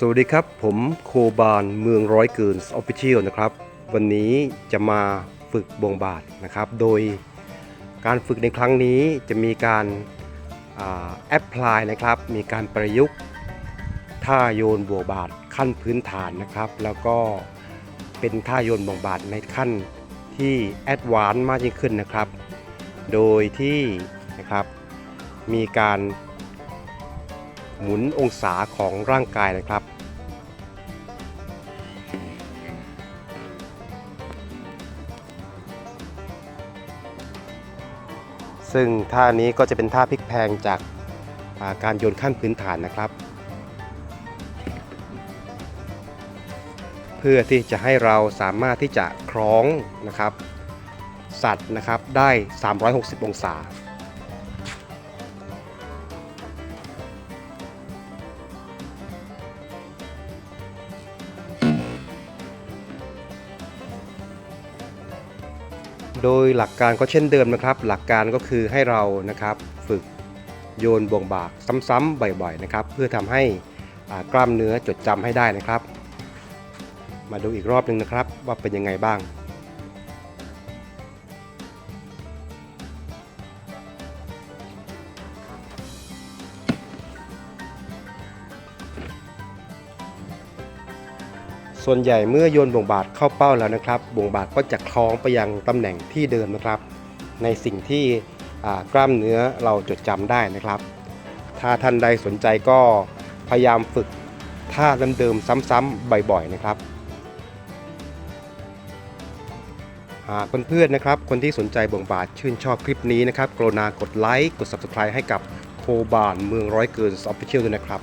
สวัสดีครับ ผมโคบานเมืองร้อยเกินออฟฟิเชียลนะครับ วันนี้จะมาฝึกบวงบาทนะครับ โดยการฝึกในครั้งนี้จะมีการแอพพลายนะครับ มีการประยุกต์ท่าโยนบวงบาทขั้นพื้นฐานนะครับ แล้วก็เป็นท่าโยนบวงบาทในขั้นที่แอดวานซ์มากยิ่งขึ้นนะครับ โดยที่นะครับมีการ หมุนองศาของร่างกายนะครับ ซึ่งท่านี้ก็จะเป็นท่าพลิกแพงจากาการโยนขั้นพื้นฐานนะครับ เพื่อที่จะให้เราสามารถที่จะคล้องนะครับ สัตว์นะครับได้ 360 องศา โดยหลักการก็เช่นเดิมนะครับ หลักการก็คือให้เรานะครับฝึกโยนบ่วงบากซ้ำๆบ่อยๆนะครับ เพื่อทำให้กล้ามเนื้อจดจำให้ได้นะครับ มาดูอีกรอบหนึ่งนะครับว่าเป็นยังไงบ้าง ส่วนใหญ่เมื่อโยนบ่วงบาทเข้าเป้าแล้วนะครับบ่วงบาทก็จะคล้องไปยังตำแหน่งที่เดิมนะครับ ในสิ่งที่กล้ามเนื้อเราจดจำได้นะครับ ถ้าท่านใดสนใจก็พยายามฝึกท่าเดิมๆซ้ำๆบ่อยๆนะครับหากเพื่อนๆนะครับ คนที่สนใจบ่วงบาทชื่นชอบคลิปนี้นะครับ กรุณากดไลค์ กด Subscribe ให้กับโคบานเมืองร้อยเกินออฟฟิเชียลด้วยนะครับ